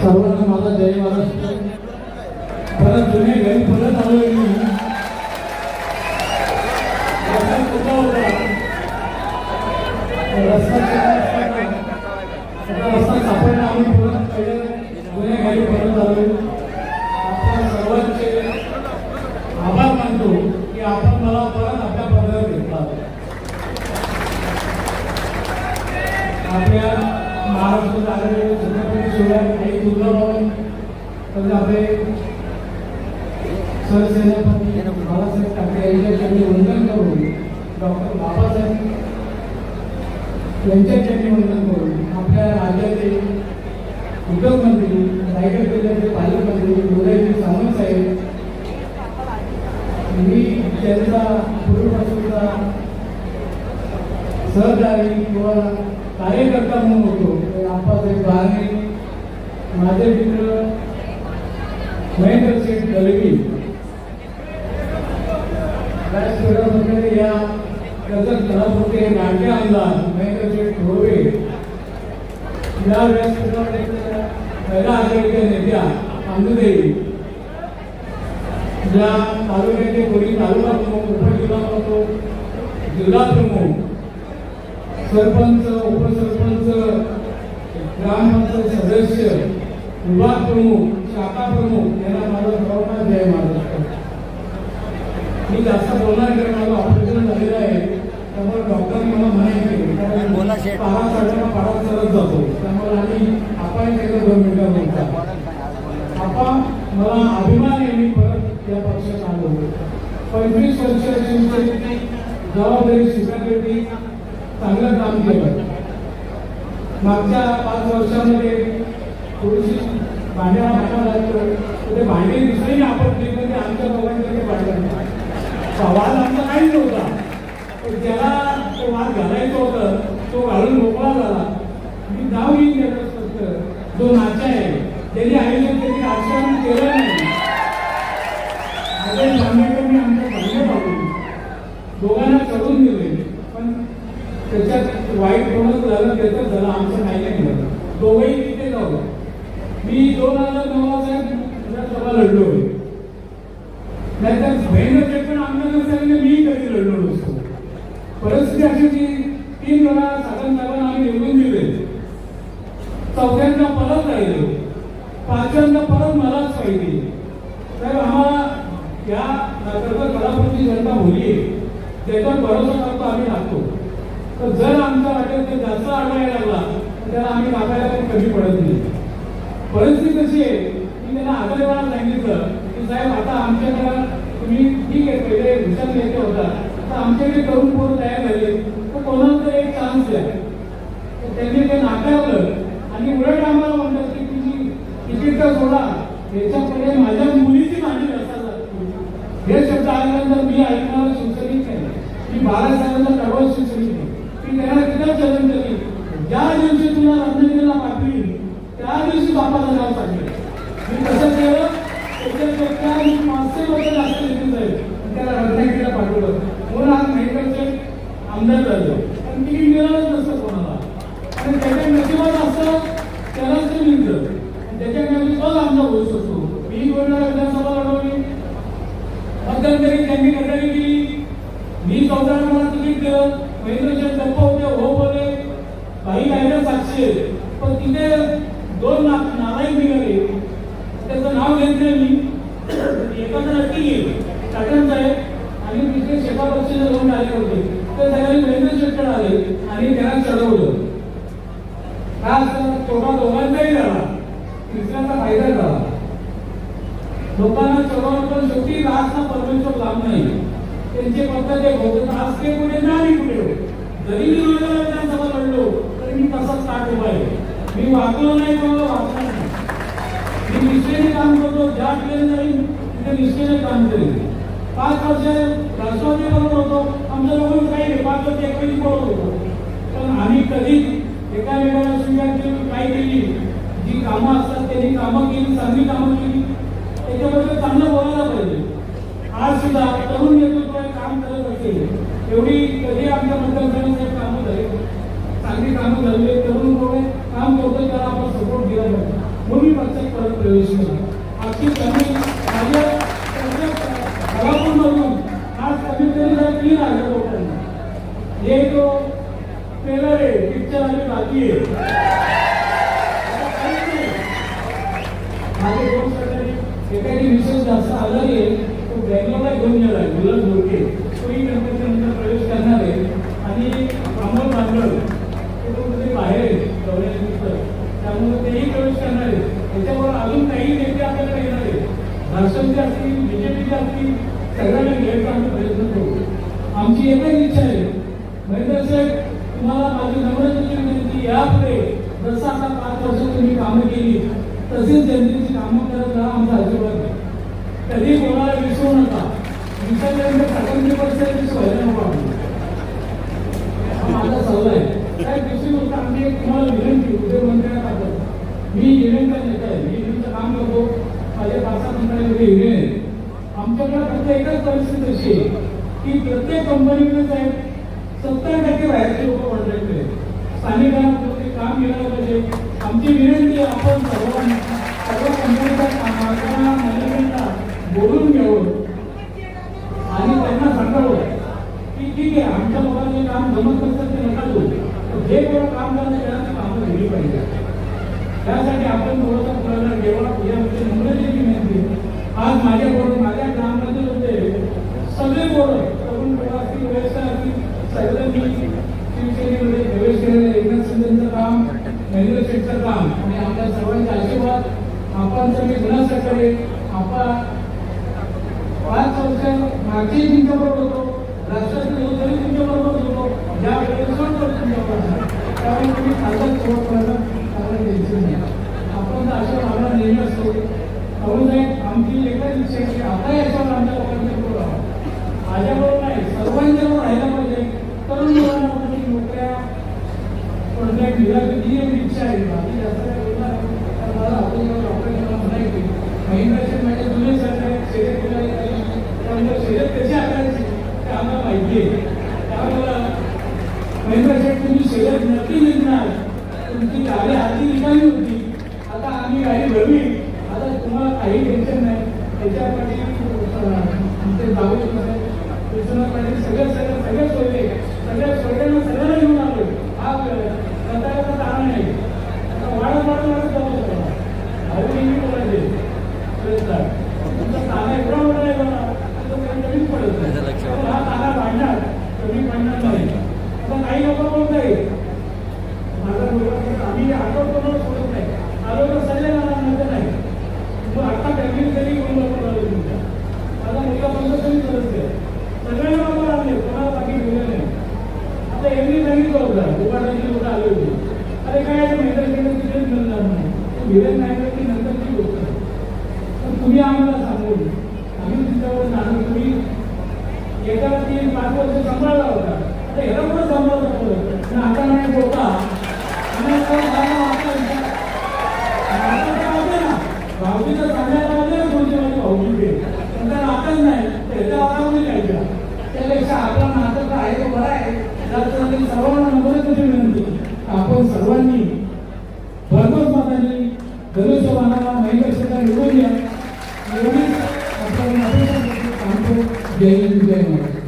सर्वांना माझा जय महाराष्ट्र परत जुने घरी परत आलो रस्ता सापडला आम्ही परत जुने घरी परत आलोय आपल्या सर्वांचे आभार मानतो की आपण मला परत आपल्या पदावर घेतला. आपल्या महाराष्ट्र शिवराय आई तुळजाभवानी तसेच आपले सरसेनापती बाळासाहेब ठाकरे यांच्या त्यांनी वंदन करून डॉक्टर बाबासाहेब यांच्या त्यांनी वंदन करून आपल्या राज्याचे उद्योगमंत्री रायगड जिल्ह्याचे पालकमंत्री उदयजी सामंत साहेब मी त्यांचा पूर्वीपासूनचा सहकारी किंवा कार्यकर्ता म्हणून होतो. तर आप्पासाहेब बारणे माझे मित्र महेंद्र सिंग दलवी या कर्जत तलापुरते नाट्य आमदार महेंद्र शेठ थोरवे या व्यासपीठामध्ये पहिला आघाडीच्या नेत्या आंदुदेवी ज्या तालुक्याचे कोणी तालुका प्रमुख उपजिल्हा प्रमुख जिल्हा प्रमुख सरपंच उपसरपंच ग्रामपंचायत सदस्य विभाग प्रमुख शाखा प्रमुख यांना माझा सर्वांना जय महाराष्ट्र मी जास्त बोलणार कारण माझं ऑपरेशन झालेलं आहे. त्यामुळे डॉक्टर मला म्हणायचे बोला, शेठ. पारा चढत जातो? त्यामुळे आम्ही आपण एकदा दोन मिनिटं बोलता. आपण मला अभिमान आहे मी परत या पक्षात आलो. पंचवीस वर्ष शिवसेनेची जबाबदारी स्वीकारली चांगलं काम केलं. मागच्या पाच वर्षामध्ये थोडीशी भांड्या वाटायला म्हणजे तर ते भांडे दिसले आपण ते म्हणजे आमच्या दोघांकडे भांडण वाद आमचा काहीच नव्हता. पण ज्याला तो वाद घालायचं होता तो घालून मोकळा झाला. मी जाऊ येईन त्याचं फक्त जो नाचा आहे त्याने आयोजन त्याने राजकारण केलं नाही. अजय मी आमच्या भांडे पाडून दोघांना करून दिले. पण त्याच्यात वाईट कोणच झालं त्याचं झालं. आमचं काही नाही झालं दोघंही तिथे जाऊ मी दोन हजार नऊला साहेब सभा लढलो होते. नाहीतर बहिणीचे पण आमदार नसल्याने मी कधी लढलो नसतो. परिस्थिती अशी की तीन वेळा साधन साहेबांना आम्ही निवडून दिले. चौथ्यांदा परत राहिले पाचव्यांदा परत मलाच पाहिजे. तर आम्हाला या कर्ज कलापूरची जनता भोली आहे. त्याच्यावर भरोसा करतो आम्ही लागतो तर जर आमचा वाटेत ते जास्त आढळायला लागला तर त्याला आम्ही कापायला पण कमी पडत नाही. परिस्थिती कशी आहे? मी त्यांना आग्रहाला सांगितलं. की साहेब आता आमच्याकडं तुम्ही ठीक आहे पहिले हुशार नेते होता. आता आमच्याकडे तरुण पोरं तयार झाले. तर कोणाला तरी एक चान्स द्या तर त्यांनी ते नाकारलं. आणि उलट आम्हाला म्हणतात की तुम्ही तिकीट तर सोडा. याच्यापुढे माझ्या मुलीची मागणी असतात हे शब्द आल्यानंतर मी ऐकणार शिवसैनिक नाही. मी बाळासाहेबांचा सर्व शिवसैनिक आहे मी त्यांना किती चलन दिली. ज्या दिवशी तुला रत्नागिरीला पाठवी त्या दिवशी बापाला नाव सांगितलं मी कसं केलं त्या मी पाचशे वर्ष जास्त निघून जाईल. त्याला रत्नागिरीला पाठवलं. म्हणून आज मेडिकलचे आमदार झाले. पण तिकीट मिळालंच नसतं कोणाला. आणि त्याच्या नशिबात असतं त्यालाच ते मिळतं. त्याच्या त्याच्या तोच आमदार होऊ शकतो. मी दोन वेळा विधानसभा लढवली मध्यंतरी त्यांनी गटारी केली. मी चौदा मला तिकीट दिलं महेंद्रशेठ गप्प होते हो बोले काही काय साक्षी आहे पण तिथे दोन लाख नारायण निघाले त्याचं नाव घेतलं मी. एकाचं नक्की येईल टाटन साहेब आणि तिथे शेफापक्षीचे दोन आले होते. ते सगळ्यांनी महेंद्र महेंद्रशेठकडे आले आणि त्यांना चढवलं. खास तोटा दोघांचाही झाला. तिसऱ्याचा फायदा झाला. लोकांना चढवणं पण शेवटी राजना परमेश्वर लाभ नाही. त्यांचे पद्धत ते होते आज ते कुठे नाही कुठे? जरी मी लोकांना विधानसभा लढलो तरी मी तसाच ताट उभा आहे मी नाही कोणाला वागणार नाही. मी निष्ठेने काम करतो ज्या ठिकाणी जाईल तिथे निष्ठेने काम करेल पाच वर्ष राष्ट्रवादी बरोबर होतो. आमच्या लोकांना काही पाच वर्ष एकही बरोबर होतो. पण आम्ही कधीच एकामेकाला स्वीकार केली काय केली जी कामं असतात त्यांनी कामं केली चांगली कामं केली. त्याच्याबद्दल चांगलं बोलायला पाहिजे. आज सुद्धा तरुण नेतृत्व काम करत असेल एवढी कधी आमच्या मतदारसंघाचे कामं झाले? चांगली कामं झाली तरुण कोणी काम करतोय त्याला आपण सपोर्ट दिला पाहिजे म्हणून पक्षात परत प्रवेश केला. अगदी त्यांनी माझ्या घरातून आज जरा लोकांना हे तो ट्रेलर आहे पिक्चर आणि बाकी आहे. माझे दोन विशेष जास्त आला नाही तो बँगलोरला घेऊन गेला गुलाब जोडके तोही गणपती प्रवेश करणार आहे. आणि अमोल तो बाहेर आहे? त्यामुळे तेही प्रवेश करणार आहेत त्याच्याबरोबर अजून काही नेते आपल्याकडे येणार आहेत. भाषणचे असतील बीजेपीचे असतील सगळ्यांना घ्यायचा आम्ही प्रयत्न करू. आमची एकच इच्छा आहे. महेंद्र साहेब तुम्हाला माझी नम्रतेची विनंती यापुढे जसं आता पाच वर्ष तुम्ही कामं केली तसेच जनतेची कामं करत राहा आमचा आशीर्वाद कधी कोणाला विसरू नका. विसरल्यानंतर सगळ्यांची व्हायला नको हा माझा सल्ला आहे. काय दुसरी गोष्ट आमची एक तुम्हाला विनंती उद्योगमंत्र्यांना मी युनियनचा नेता आहे मी युनियनचं काम करतो. माझ्या पाच सहा कंपन्यांमध्ये युनियन आहे. आमच्याकडे फक्त एकच परिस्थिती अशी आहे की प्रत्येक कंपनीमध्ये साहेब सत्तर टक्के बाहेरचे लोक कॉन्ट्रॅक्ट आहेत स्थानिकांना काम मिळालं पाहिजे. आमची विनंती आहे आपण सर्वांना सर्व कंपनीच्या कामाला मॅनेजमेंटला बोलून घ्यावं. आणि त्यांना सांगावं की ठीक आहे आमच्या लोकांचे काम जमत नसतं जे कोण काम करणार त्यांना ती कामं दिली पाहिजे. त्यासाठी आपण थोडासा पुढाकार घ्यावा यामध्ये नम्रतेची विनंती आज माझ्या बरोबर माझ्या ग्राममध्ये होते. सगळे पोरं तरुण पोरं असतील वयस्कर असतील सगळ्यांनी शिवसेनेमध्ये प्रवेश केलेलं एकनाथ शिंदेचं काम महेंद्र शेठचं काम. आणि आपल्या सर्वांचे आशीर्वाद आपण सगळे गुन्हा गुणासाठी आपण पाच वर्ष मागचे तुमच्याबरोबर होतो राष्ट्रातील तरी तुमच्याबरोबर होतो. ज्या वेळेस सोडतो तुमच्याबरोबर त्यामुळे तुम्ही खासदार सोबत करायला आपल्याला टेन्शन नाही आपण तर अशा भावना नेहमी असतो म्हणून साहेब आमची एकच इच्छा आहे की आता याच्यावर आमच्या लोकांच्या बरोबर राहावं. माझ्याबरोबर नाही सर्वांच्या बरोबर राहायला पाहिजे तरुण मुलांना कोणी नोकऱ्या कॉन्ट्रॅक्ट दिला एक इच्छा आहे बाकी जास्त काही बोलणार नाही. तर मला आपल्याला डॉक्टरांना म्हणायचे महिंद्राचे माझे जुने सरकार शर्यत केला त्यामुळे शर्यत कशी आकारायची ते आम्हाला माहिती आहे त्यामुळे महेंद्र शेठ तुम्ही शर्यत नक्की जिंकणार तुमची गाडी हाती रिकामी होती आता आम्ही गाडी भरली आता तुम्हाला काही टेन्शन नाही त्याच्यासाठी आमचे जाऊ विश्वनाथ पाटील सगळं सगळं सगळं सोडले सगळ्या सोडल्यानं सगळ्यांना घेऊन आलो हा વારંવાર এটা